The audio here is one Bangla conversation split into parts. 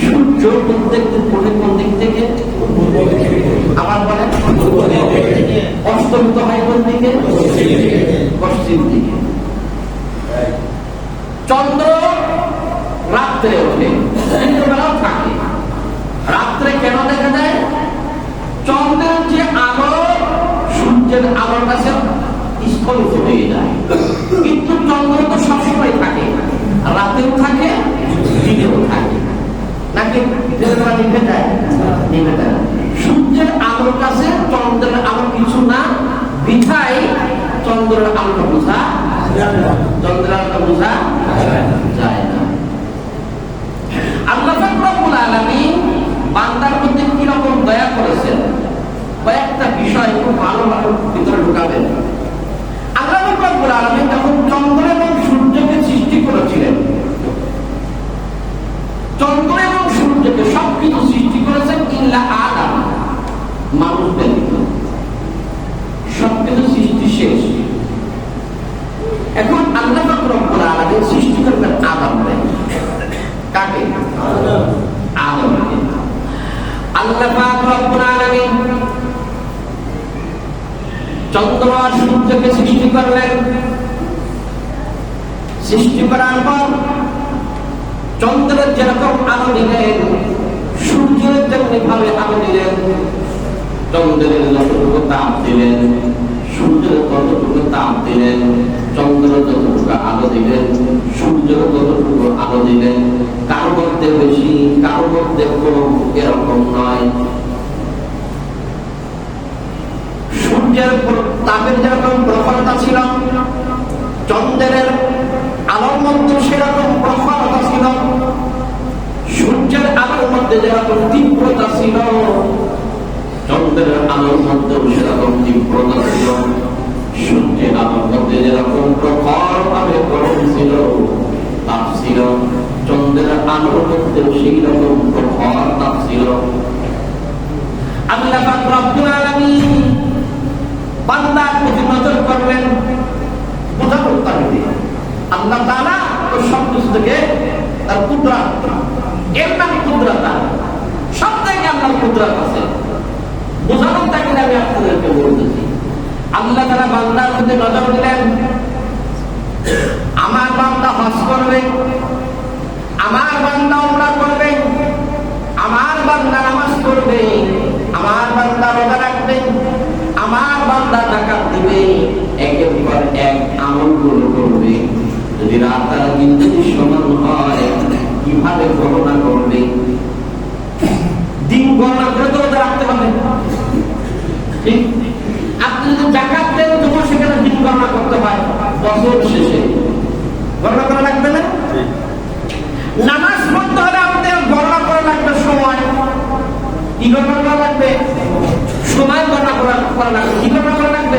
সূর্য প্রত্যেক দিন কোন কোন দিক থেকে? আবার বলেন, অস্তমিত হয় কোন দিকে? পশ্চিম দিকে। চন্দ্র রাত্রে ওঠে বেলাও থাকে। রাত্রে কেন দেখা যায়? চন্দ্রের যে আলো, সূর্যের আলোর কাছে স্থগিত হয়ে যায়। কিন্তু চন্দ্র তো সবসময় থাকে। রাতেও থাকে, দিনেও থাকে। নাকি? যায় সূর্যের আলোর কাছে চন্দ্রের আলো কিছু না, বিধায় চন্দ্রের আলোটা বোঝা চন্দ্রের আলোটা বোঝা যায় না। আল্লাহ রব্বুল বান্দার মধ্যে কি রকম দয়া করেছেন? কয়েকটা বিষয় খুব ভালোভাবে ভিতরে ঢুকাবেন আল্লাহ রব্বুল আলামিন যখন চন্দ্র এবং সূর্যকে সৃষ্টি করেছিলেন চন্দ্র এবং সূর্যকে সবকিছু সৃষ্টি করেছেন ইল্লা আদম মানুষ ব্যতীত সবকিছু সৃষ্টি শেষ এখন আল্লাহ রব্বুল আলামিন সৃষ্টি করবেন আদমকে কাকে আদমকে আল্লাহ পাক রব্বুল আলামিন চন্দ্র সূর্যকে সৃষ্টি করলেন। সৃষ্টি করার পর চন্দ্রের যেরকম আলো দিলেন সূর্যের যেমনি ভাবে আলো দিলেন চন্দ্রের যতটুকু তাপ দিলেন, সূর্যের ততটুকু তাপ দিলেন, চন্দ্র যতটুকু আলো দিলেন সূর্যের ততটুকু আলো দিলেন। কারও মধ্যে বেশি কারও মধ্যে কোনো এরকম নয়। সূর্যের তাপের যেরকম প্রখরতা ছিল, চন্দ্রের আলোর মধ্যে সেরকম প্রখরতা ছিল, সূর্যের আলোর মধ্যে যেরকম তীব্রতা ছিল, চন্দ্রের আলোর মধ্যেও সেরকম তীব্রতা ছিল, সূর্যের আলোর মধ্যে যেরকম প্রখর ভাবে গরম ছিল, তাপ ছিল, চন্দ্রের আলোর মধ্যেও সেই রকম প্রখর তাপ ছিল। আল্লাহ রব্বুল আলামিন বান্দার প্রতি নজর করবেন বোঝানোর তাগিদে আল্লাহ তাআলা তো সব কিছু থেকে তার কুদরত, এর নাম কুদরত সব থেকে আল্লাহর কুদরত আছে। বোঝানোর তাগিদে আমি আপনাদেরকে বলতেছি আল্লাহ তাআলা বান্দার প্রতি নজর দিলেন, আমার বান্দা হজ করবে, আমার বান্দা ওমরা করবে, আমার বান্দা নামাজ পড়বে, আমার বান্দা রোজা রাখবে। আমার বান্দা টাকা দিবে, একের পর এক আমলগুলো করবে। যদি রাত আর দিন যদি সমান হয়, কীভাবে গণনা করবে? দিন গণনা করে তো রাখতে আপনি যদি দেন সেখানে দিন গণনা করতে হয়, বছর শেষে। গণনা করা লাগবে না? নামাজ পড়তে হলে গণনা করা লাগবে সময়। কি গণনা করা লাগবে? সময় গণনা করা লাগবে। কি গণনা করা লাগবে?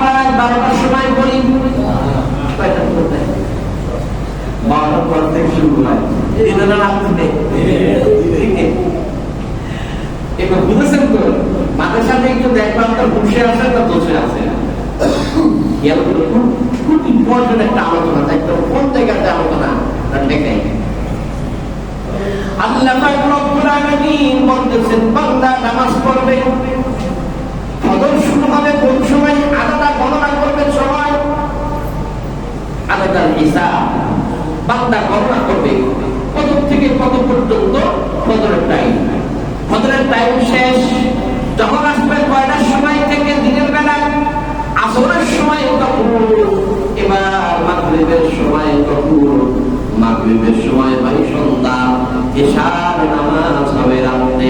বারোটার সময় পড়ি কয়টা পড়তে বারোটার পর থেকে শুরু হয়। দিনের রাত থেকে এবার বুঝেছেন তো মাঝে একটু দেখলাম তো বসে আছে না বসে আছে। খুব প্রয়োজন একটা আলোচনা তাই কোন জায়গাতে আলোচনা দেখাই আল্লাহ পাক রব্বুল আলামিন বলতেছেন বান্দা নামাজ পড়বে। ফজর শুরু হবে কোন সময় আলাদা গণনা করবে সময় আলাদা হিসাব বান্দা গণনা করবে। কত থেকে কত পর্যন্ত? ফজরের টাইম ফজরের টাইম শেষ। যখন আসবে কয়টার সময় থেকে দিনের বেলা আসরের সময় তখন এবার মাগরিবের সময় তখন মাগরিবের সময় ভাই সন্ধ্যা। এশার নামাজ হবে রাত্রে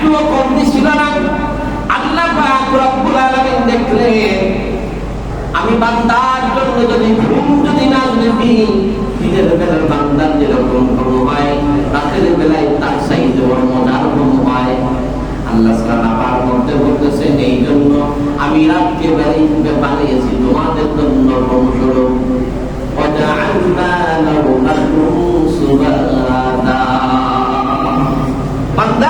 একটুও কমতি ছিল না আল্লাহ পাক রব্বুল আলামিন দেখলেন আমি বান্দার জন্য যদি ঘুম যদি না নেবি দিনের বেলার বান্দার যেরকম ঘুম হয় রাতের বেলায় তার চাইতে বড় মজার ঘুম হয় আল্লাহ সাল্লাহ আবার মধ্যে বলতেছেন এই জন্য আমি রাতকে বেলায় বানিয়েছি তোমাদের জন্য অনুসরণ وجعلنا نومكم سباتا বান্দা আমি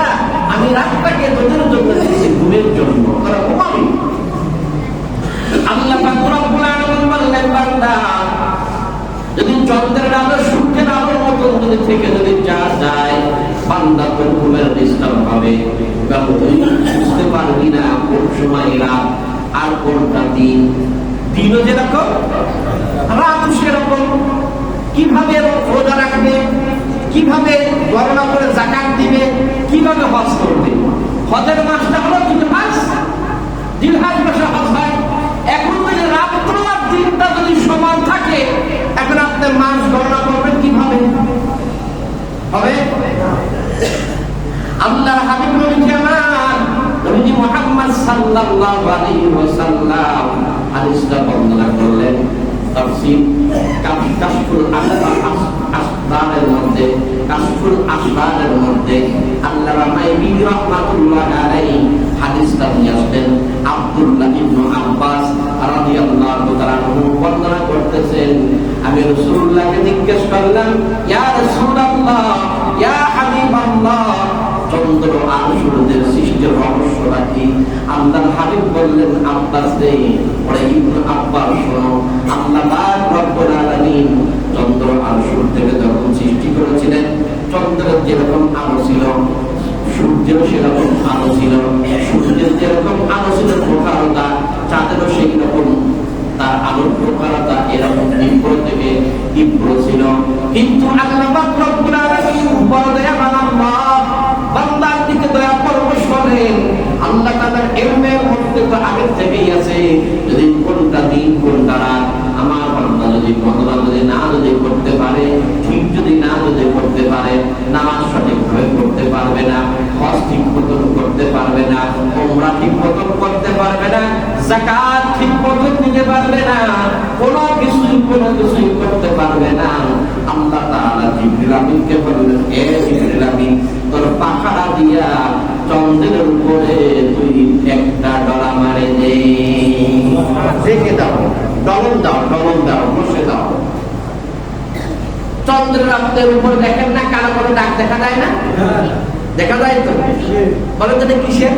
রাতটাকে তোদের জন্য দিয়েছি ঘুমের জন্য। তোরা ঘুমাবি আল্লাহ রব্বুল আলামিন বললেন বান্দা যদি চন্দ্রের আলো সূর্যের আলোর মতো যদি থেকে যদি যা যায় বান্দা তোর ঘুমের ডিস্টার্ব হবে কারণ তুই বুঝতে পারবি না কোন সময় রাত আর কোনটা দিন। দিনও যেরকম রাত সেরকম। কীভাবে রোজা রাখবে? কীভাবে গণনা করে জাকাত দিবে, কীভাবে হজ করবে? হজের মাসটা হলো মাস। জিলহাজ মাসে হজ হয়। এখন যদি রাত্র আর দিনটা যদি সমান থাকে, এখন আপনি মাস গণনা করবেন কীভাবে? হবে? আল্লাহ হাবিব নবী জামান নবীজি মুহাম্মদ সাল্লাল্লাহু আলাইহি ওয়াসাল্লাম হাদিসটা বর্ণনা করলেন। তাফসীর আসবারের মধ্যে কাশফুল আসবারের মধ্যে আল্লাহ রামাইবি রাহমাতুল্লাহ আলাইহি হাদিসটা নিয়ে আসলেন। আব্দুল্লাহ ইবনে আব্বাস রাদিয়াল্লাহু তাআলা বর্ণনা করতেছেন, আমি রাসূলুল্লাহকে জিজ্ঞেস করলাম, ইয়া রাসূলুল্লাহ, ইয়া হাবিবাল্লাহ, চন্দ্র আর সূর্যের সৃষ্টির রহস্যটা কি? আল্লাহ হাবিব বললেন, আব্বাস রে পরে ইবনে আব্বাস, শোনো, আল্লাহ পাক রব্বুল আলামিন চন্দ্র আর সূর্যকে যখন সৃষ্টি করেছিলেন চন্দ্রের যেরকম আলো ছিল, সূর্যের সেরকম আলো ছিল, সূর্যের যেরকম আলো ছিল প্রখারতা চাঁদেরও সেই রকম তার আলোর প্রখারতা এরকম তীব্র থেকে তীব্র ছিল। কিন্তু আগের থেকেই আছে, যদি কোনটা দিন, কোনটা রাত, আমার যদি না যদি করতে পারে, ঠিক যদি না যদি করতে পারে, নামাজ সঠিকভাবে করতে পারবে না, হজ ঠিক মতন করতে পারবে না ওমরা ঠিক মতন করতে পারবে না জাকাত ঠিক মতন দিতে পারবে না, কোনো কিছুই কোনো কিছুই করতে পারবে না। আল্লাহ তাআলা জিবরিল বললেন, এ জিবরিল তোর পাখাড়া দিয়া চন্দ্রের উপরে তুই একটা ডলা মারে দে। রেখে দাও, ডলন দাও ডলন দাও, বসে দাও। চন্দ্রের রাতের উপর দেখেন না কালো করে ডাক দেখা যায় না? দেখা যায় তো? বলে তো কিসের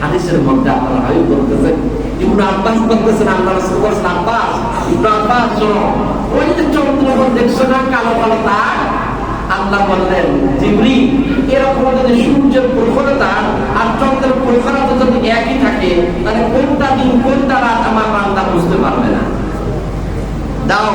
হাদিসের মধ্যে আপনারা হাবিব বলতেছেন, ইবনু আব্বাস বলতেছেন, আল্লাহ রাসূল বলেছেন, আব্বাস, ইবনু আব্বাস শোনো, ওই যে চন্দ্রের উপর দেখছ না, কালো কালো দাগ, আল্লাহ বললেন জিবরি এরকম যদি সূর্যের প্রখরতা আর চন্দ্রের প্রখরতা যদি একই থাকে, তাহলে কোনটা দিন, কোনটা রাত, আমার বান্দা বুঝতে পারবে না। দাও।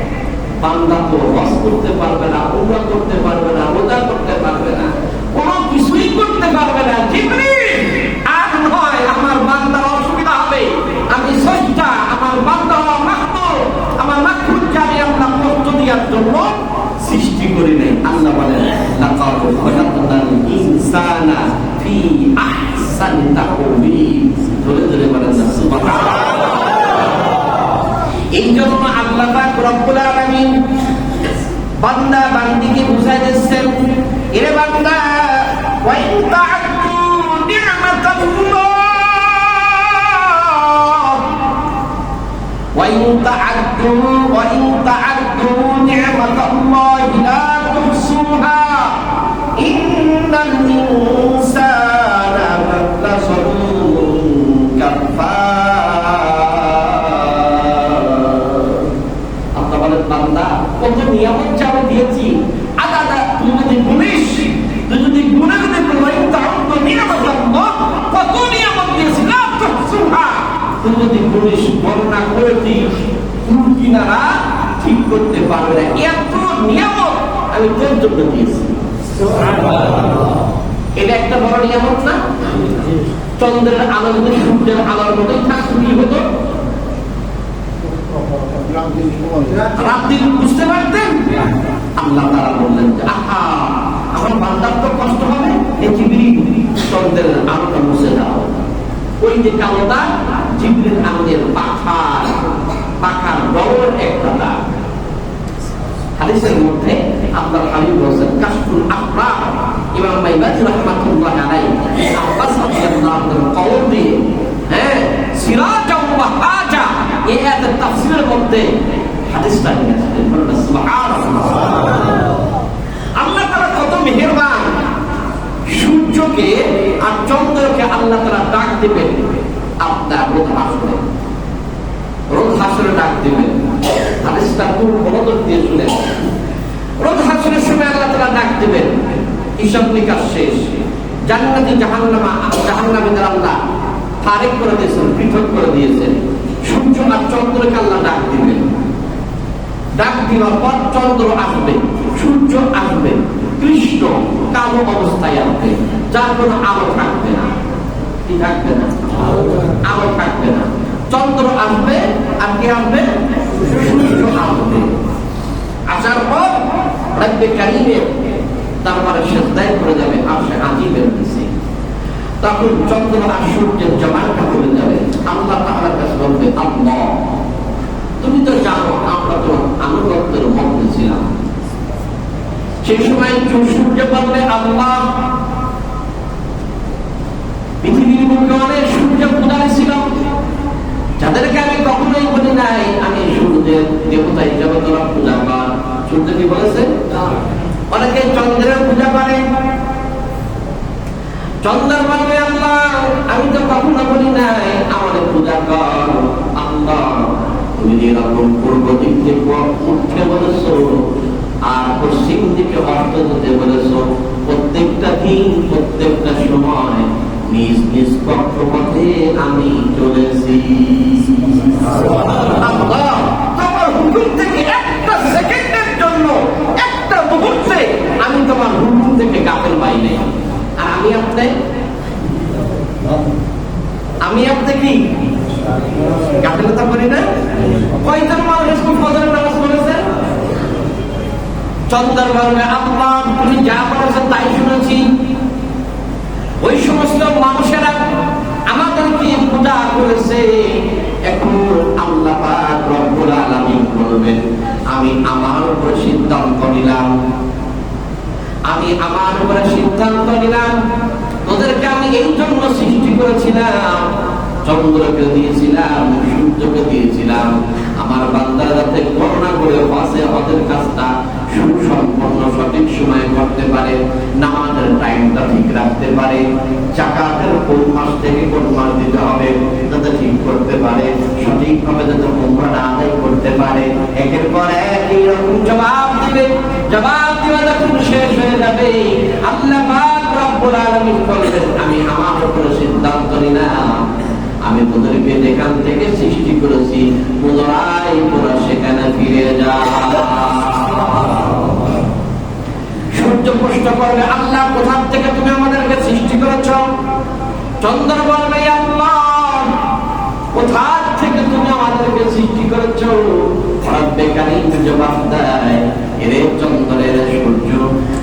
বান্দা তো হজ করতে পারবে না, উমরা করতে পারবে না, রোজা করতে পারবে না, কোনো কিছুই করতে পারবে না জিবরিল আর নয়, আমার বান্দার অসুবিধা হবে। আমি সজ্জা আমার বান্দা মাহমুদ, আমার মাহমুদ জানি আমরা কষ্ট দেওয়ার জন্য সৃষ্টি করি নাই। আল্লাহ বলেন, লাকাদ খালাকনাল ইনসানা ফি আহসানি তাকওয়িম। ধরে ধরে বলেন সুবহানাল্লাহ। এই জন্য আল্লাহ পাক রব্বুল আলামিন বান্দা বান্দিকে বুঝাই দিচ্ছেন, এরে বান্দা, ওয়াইন তাআদ্দু নি'মাতাল্লাহ। ওয়াইন তাআদ্দু ওয়াইন তাআদ্দু নি'মাতাল্লাহি, লা তুহসুহা, ইন্নাল জন্য দিয়েছি। এটা একটা বড় নিয়ামত না? চন্দ্রের আলো যদি সূর্যের আলোর মতোই থাকতো হতো রাত বুঝতে পারতেন? আল্লাহ তারা বললেন আহা, আমার বান্দার তো কষ্ট হবে এই জিবরি চন্দ্রের আলোটা মুছে দাও। ওই যে কালোটা জিবরির আমাদের পাখার পাখার বড় একটা দাগ। হাদিসের মধ্যে আব্দুল হাবিব হোসেন কাশফুল আফরার ইমাম মাইবাজি রাহমাতুল্লাহ আলাইহি আব্বাস রাদিয়াল্লাহু আনহু কওল দিয়ে হ্যাঁ সিরাজা ওয়া এই আয়াতের তাফসীরের মধ্যে হাদিসটা নিয়ে আসলেন বলুন সুবহানাল্লাহ। আল্লাহ তাআলা কত মেহেরবান। সূর্যকে আর চন্দ্রকে আল্লাহ তাআলা ডাক দিবেন আপনার রোদ হাসরে। রোদ হাসরে ডাক দিবেন। হাদিসটা খুব মনোযোগ দিয়ে শুনে হাসরের সময় আল্লাহ তাআলা ডাক দিবেন, হিসাব নিকাশ শেষ। জান্নাতি জাহান্নামা জাহান্নামীদের আল্লাহ ফারেক করে দিয়েছেন, পৃথক করে দিয়েছেন। সূর্য আর চন্দ্রকে আল্লাহ ডাক দিবেন। ডাক দেওয়ার পর চন্দ্র আসবে, সূর্য আসবে, কৃষ্ণ কালো অবস্থায় আসবে, যার কোনো আলো থাকবে না কি থাকবে না আলো থাকবে না চন্দ্র আসবে আর কে আসবে সূর্য আসবে আসার পর রাব্বে কারিমের তারপরে সেজদায় করে যাবে আর সে আজি বেরোতেছে তখন চন্দ্র আর সূর্যের জমানটা করে যাবে। আল্লাহ তাআলার কাছে বলবে আল্লাহ তুমি তো জানো আমরা তো আনুগত্যের মধ্যে ছিলাম। সেই সময় সূর্য বলবে আল্লাহ পৃথিবীর অনেক সূর্য পূজারী ছিল? যাদেরকে আমি কখনোই বলি নাই আমি সূর্যের দেবতা হিসাবে তোরা পূজা কর সূর্য কি বলেছে? অনেকে চন্দ্রের পূজা করে চন্দ্রের আল্লাহ, আমি তো কখনো বলি নাই আমাদের পূজা কর, আল্লাহ। তুমি যেরকম পূর্ব দিক থেকে উঠতে বলেছ, আর পশ্চিম দিকে অর্থ বলেছ, প্রত্যেকটা দিন, প্রত্যেকটা সময়, নিজ নিজ আমি চলেছি। তোমার হুকুম থেকে একটা সেকেন্ডের আমি তোমার হুকুম থেকে গাফেল পাই আমি আপনি? আমি আপনি কি? গাফিলতা করি না? কয়জন মানুষ নামাজ পড়েছে? তুমি যা বলেছেন তাই শুনেছি। ওই সমস্ত মানুষেরা আমাদেরকে পূজা করেছে। এখন আল্লাহ পাক রব্বুল আলামিন বলবেন, আমি আমার উপরে সিদ্ধান্ত নিলাম। আমি আমার উপরে সিদ্ধান্ত নিলাম। ওদেরকে আমি এই জন্য সৃষ্টি করেছিলাম। চন্দ্রকে দিয়েছিলাম, সূর্যকে দিয়েছিলাম। আমার বান্দারা যাতে করোনা করে বাসে ওদের কাজটা সুসম্পন্ন, সঠিক সময়ে করতে পারে, নামাজের টাইমটা ঠিক রাখতে পারে চাকাতের কোন মাস থেকে কোন মাস দিতে হবে যাতে ঠিক করতে পারে, সঠিকভাবে যাতে উমরাটা আদায় করতে পারে। একের পর এক এইরকম জবাব দিবে। জবাব দেওয়া যখন শেষ হয়ে যাবে, আল্লাহ আমি আমার উপরে সিদ্ধান্ত নিলাম। আমি তোদেরকে যেখান থেকে সৃষ্টি করেছি। পুনরায় তোরা সেখানে ফিরে যা। সূর্য প্রশ্ন করবে আল্লাহ কোথা থেকে তুমি আমাদেরকে সৃষ্টি করেছ? চন্দ্র বলবে আল্লাহ। কোথা থেকে তুমি আমাদেরকে সৃষ্টি করেছ? বেকারী জবাব দেয়, এরে চন্দ্রের সূর্য।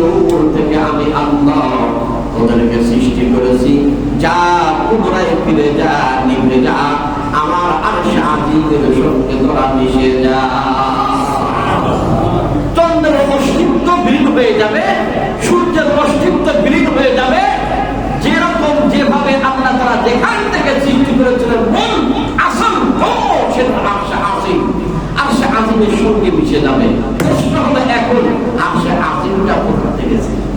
এই থেকে আমি আল্লাহ তোদেরকে সৃষ্টি করেছি। যা পুনরায় ফিরে যা, নিভে যা, আমার আযিমের সঙ্গে তোরা মিশে যা। চন্দ্রের অস্তিত্ব বিলীন হয়ে যাবে, সূর্যের অস্তিত্ব বিলীন হয়ে যাবে। যেরকম যেভাবে আল্লাহ তারা যেখান থেকে সৃষ্টি করেছিলেন, মূল আসল সেটা আরশে আসিম আরশে আসিমের সঙ্গে মিশে যাবে। প্রশ্ন হলো এখন আরশে আসিমটা কোথা থেকে সৃষ্টি?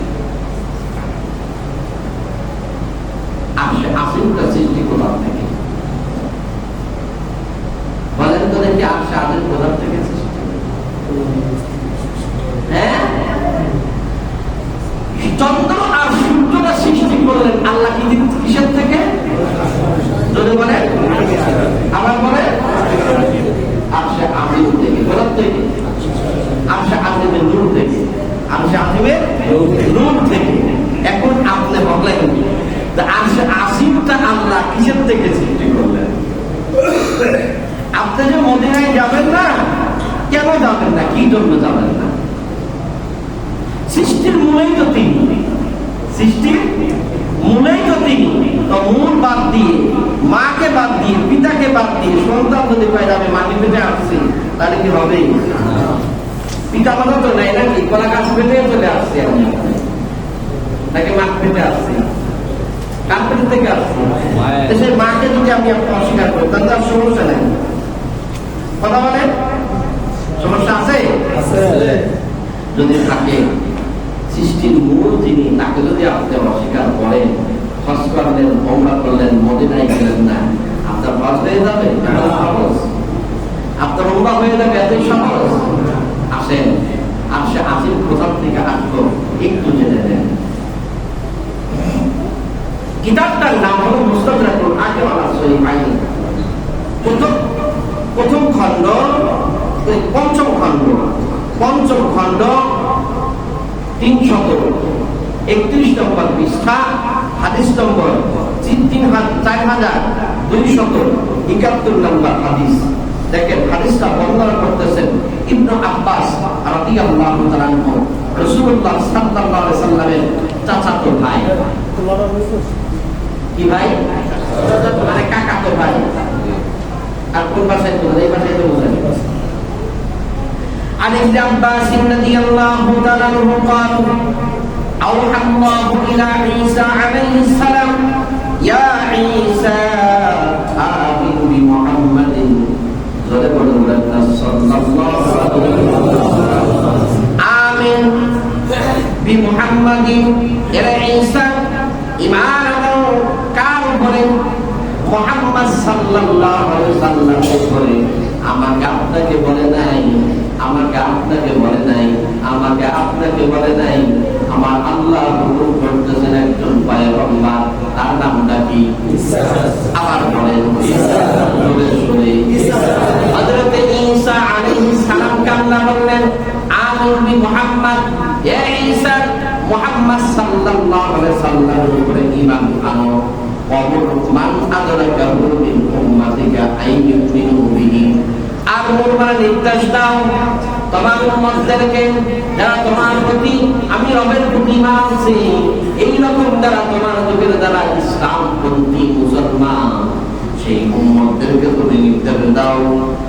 আরশে আসিমটা সৃষ্টি কোথা থেকে বলেন তো দেখি আরশে আসিম কোথা থেকে সৃষ্টি হ্যাঁ চন্দ্র আর সূর্যটা সৃষ্টি করলেন আল্লাহ কি দিন কিসের থেকে যদি বলে আবার বলে আরশে আজিম থেকে বলার থেকে আরশে আজিমের নূর থেকে আরশে আজিমের নূর থেকে এখন আপনি বললেন যে আরশে আজিমটা আল্লাহ কিসের থেকে সৃষ্টি করলেন আপনি যে মদিনায় যাবেন না কেন যাবেন না কি জন্য যাবেন না সৃষ্টির মূলেই তো তিনি সৃষ্টির মূলেই তো তিনি তো মূল বাদ দিয়ে মাকে বাদ দিয়ে পিতাকে বাদ দিয়ে সন্তান যদি পাই যাবে মাটি পেটে আসছে তাহলে কি হবে পিতা মাতা তো নাই নাকি কলা গাছ পেটে চলে আসছে আমি আসছে থেকে আসছে সেই মাকে যদি আমি অস্বীকার করি তাহলে তার সমস্যা নেই। কথা বলেন সমস্যা আছে? যদি থাকে সৃষ্টির মূল যিনি তাকে যদি আপনি অস্বীকার করেন করলেন ওমরা করলেন মদিনায় গেলেন না আপনার হজ হয়ে যাবে? সহজ আপনার ওমরা হয়ে যাবে এতই সহজ। আসেন আসে আসেন কোথাও থেকে আসব একটু জেনে নেন। কিতাবটার নাম হলো মুস্তাদরাকুল আকিবালা সহিহ আইন প্রথম প্রথম খণ্ড পঞ্চম খণ্ড। পঞ্চম খণ্ড তিন শত একত্রিশ নম্বর পৃষ্ঠা, হাদিস নম্বর তিন চার হাজার দুই শত একাত্তর নম্বর হাদিস। দেখেন, হাদিসটা বর্ণনা করতেছেন ইবনু আব্বাস রাদিয়াল্লাহু তাআলা রাসূলুল্লাহ সাল্লাল্লাহু সাল্লামের চাচাতো ভাই। Kibai tetap ada kakak korban. Alquran bahasa itu, itu. Ada Ibn Abbas radhiyallahu ta'ala anhu qala أوحى Allah إلى Isa عليه السلام ya Isa Amin بمحمد غلب لنا صلى الله Amin وسلم آمن بمحمد إلى উপরে, মোহাম্মদ সাল্লাল্লাহু আলাইহি আপনাকে বলে নাই, আমাকে আপনাকে বলে নাই, আমাকে আপনাকে বলে নাই। আমার আল্লাহ হুকুম করতেছেন একজন পয়গম্বর, তার নামটা কি? আবার বলেন আমিন মুহাম্মদ ইয়া ঈসা, মুহাম্মদ সাল্লাল্লাহু আলাইহি সাল্লামের উপরে ঈমান আনো। মান আদরাকাহু মিন উম্মাতিকা আইয়ুমিনু বিহি আর তোমরা নির্দেশ দাও তোমার উম্মতদেরকে যারা তোমার প্রতি আমি রবের প্রতি মানছি এইরকম যারা তোমার যুগের দ্বারা ইসলাম প্রতি মুসলমান সেই উম্মতদেরকে তুমি নির্দেশ দাও।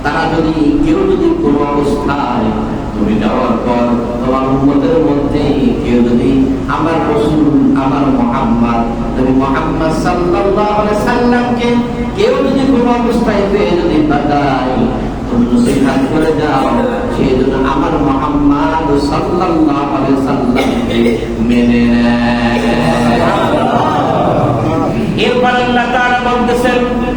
তারা যদি, কেউ যদি কোনো অবস্থায় তুমি যাওয়ার পর তোমার উম্মতের মধ্যে কেউ যদি আমার রসুল, আমার মোহাম্মদ তুমি মোহাম্মদ সাল্লাল্লাহু আলাইহি সাল্লামকে কেউ যদি কোনো অবস্থায় পেয়ে যদি তাকায় তুমি নসিহত করে যাও সেই জন্য আমার মোহাম্মদ সাল্লাল্লাহু আলাইহি সাল্লামকে মেনে নেয় এরপর আল্লাহ তাআলা বলতেছেন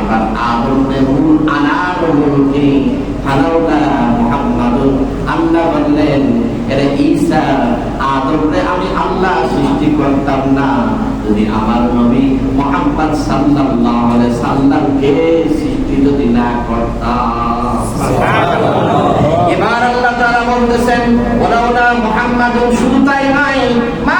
এবার আদমে মূলকে হালাউলা মুহাম্মাদুন আল্লাহ বললেন এর ঈসা আদমরে আমি আল্লাহ সৃষ্টি করতাম না। যদি আমার নবী মুহাম্মদ সাল্লাল্লাহু আলাইহি সাল্লামকে সৃষ্টি যদি না করতাম। এবার আল্লাহ তাআলা বলতেছেন ওলাউলা মুহাম্মাদুন শুধু তাই নয় মা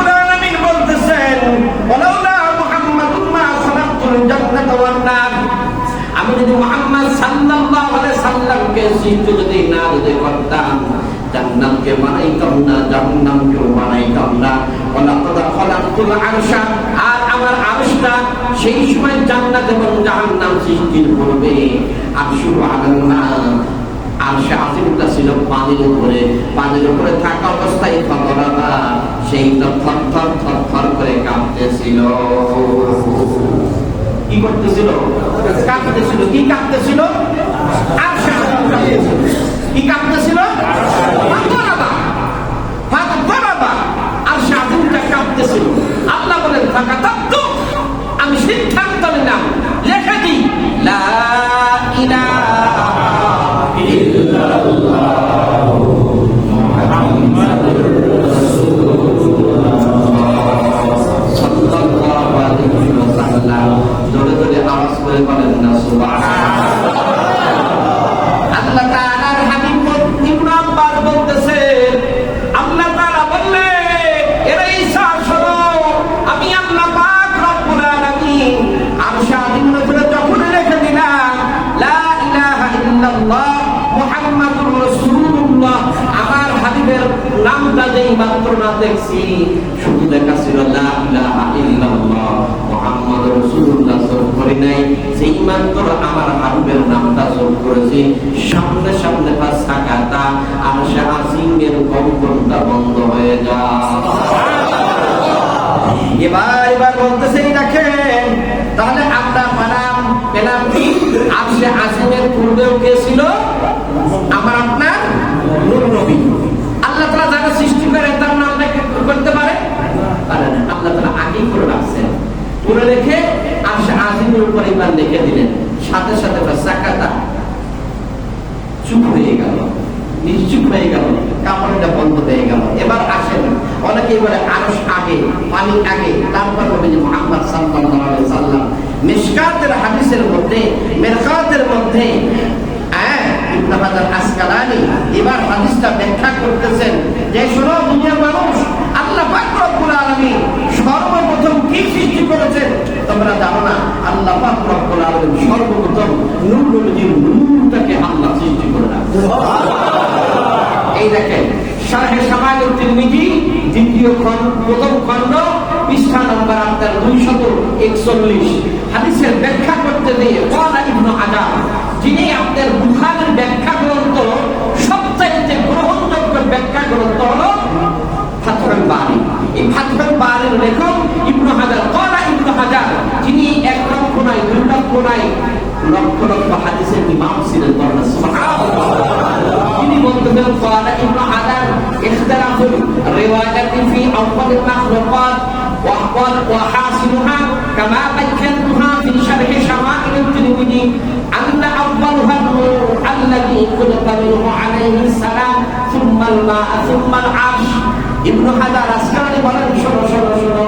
সাল্লামকে সৃষ্টি যদি না যদি করতাম জান্নাতকে বানাইতাম না জাহান্নামকে বানাইতাম না ওয়ালাকাদ খালাকতুল আরশা আর আমার আরশটা সেই সময় জান্নাত এবং জাহান্নাম সৃষ্টির পূর্বে আরশুল আলাল্লাহ আর সে আসিমটা ছিল পানির উপরে পানির উপরে থাকা অবস্থায় ফতরাটা সেইটা থর থর থর করে কাঁপতেছিল কি করতেছিল কাঁপতেছিল কি কাঁপতেছিল কি কাঁপতেছিল কাঁপতেছিল নামটা সব করেছি সামনে সামনে পাঁচ সাকাতা আর সে আসিমের বন্ধ হয়ে যায় এবার এবার বলতেছে দেখেন, তাহলে আমরা পালাম, পেলাম কি? আসলে আসিমের পূর্বেও কে ছিল? আমার আপনার নূর নবী। আল্লাহ তাআলা যারা সৃষ্টি করে তার নাম করতে পারে? পারে না। আল্লাহ তাআলা আগেই করে রাখছেন। করে রেখে আসে আজিমের উপর ইমান লিখে দিলেন। সাথে সাথে সাকাতা। চুপ হয়ে গেল। নিশ্চুপ হয়ে গেল। কাপড়টা বন্ধ হয়ে গেল। এবার আসেন। অনেকে বলে, আরশ আগে, পানি আগে। তারপর হবে যে মোহাম্মদ সাল্লাল্লাহু আলাইহি সাল্লাম মিশকাতের হাদিসের মধ্যে, মেরকাতের মধ্যে হ্যাঁ এবার হাদিসটা ব্যাখ্যা করতেছেন যে শোনো দুনিয়ার মানুষ আল্লাহ পাক রব্বুল আলামিন সর্বপ্রথম কি সৃষ্টি করেছেন তোমরা জানো না আল্লাহ পাক রব্বুল আলামিন সর্বপ্রথম নূর নবীর নূরটাকে আল্লাহ সৃষ্টি করে রাখছেন এই দেখেন শাহে সামাইল তিরমিজি দ্বিতীয় খণ্ড প্রথম খণ্ড পৃষ্ঠা নম্বর আপনার দুইশত একচল্লিশ। হাদিসের ব্যাখ্যা করতে দিয়ে কোরআন ইবনু হাজার যিনি আপনার বুখারের ব্যাখ্যা গ্রন্থ, সবচাইতে গ্রহণযোগ্য ব্যাখ্যা গ্রন্থ হলো ফাতহুল বারি। এই ফাতহুল বারির লেখক ইবনু হাজার কলা ইবনু হাজার যিনি এক লক্ষ নয় দুই লক্ষ নয় লক্ষ লক্ষ হাদিসের ইমাম ছিলেন তিনি বলতেছেন, কলা ইবনু হাজার ইখতিলাফুল রিওয়ায়াতি ফি আউয়ালিল মাখলুকাত وأقوال وحاصلها كما بينتها في شرح شمائل الترمذي أن أولها النور الذي خلق منه عليه السلام ثم الماء ثم العرش ইবনু হাজার আসকানি বলেন শোনো শোনো শোনো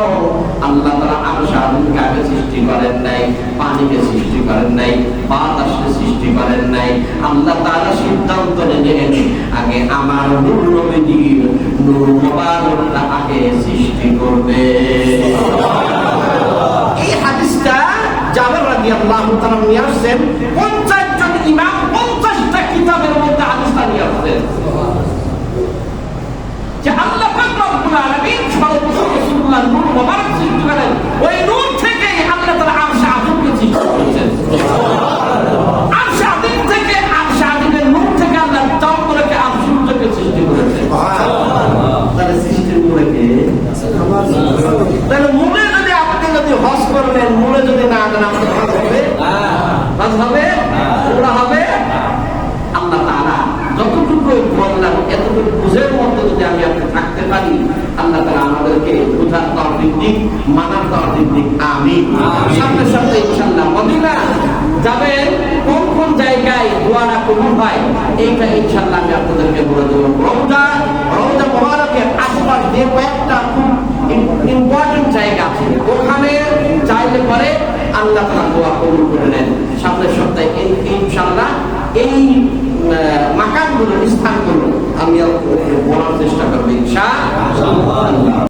আল্লাহ তাআলা আরশ আযমকে আগে সৃষ্টি করেন নাই পানিকে সৃষ্টি করেন নাই বাতাসকে সৃষ্টি করেন নাই। আল্লাহ তাআলা সিদ্ধান্ত নিলেন, আগে আমার নূর নবীজির নূর মুবারকটা আগে সৃষ্টি করবে। এই হাদিসটা জাবের রাদিয়াল্লাহু তাআলা নিয়ে আসছেন। 50 জন ইমাম 50টা কিতাবের মধ্যে হাদিসটা নিয়ে আসছেন। যে আল্লাহ পাক রব্বুল আলামিন সর্বপ্রথম রাসূলুল্লাহ নূর মুবারক সৃষ্টি করেন। ওই নূর থেকে আল্লাহ তাআলা আরশ সৃষ্টি করেছেন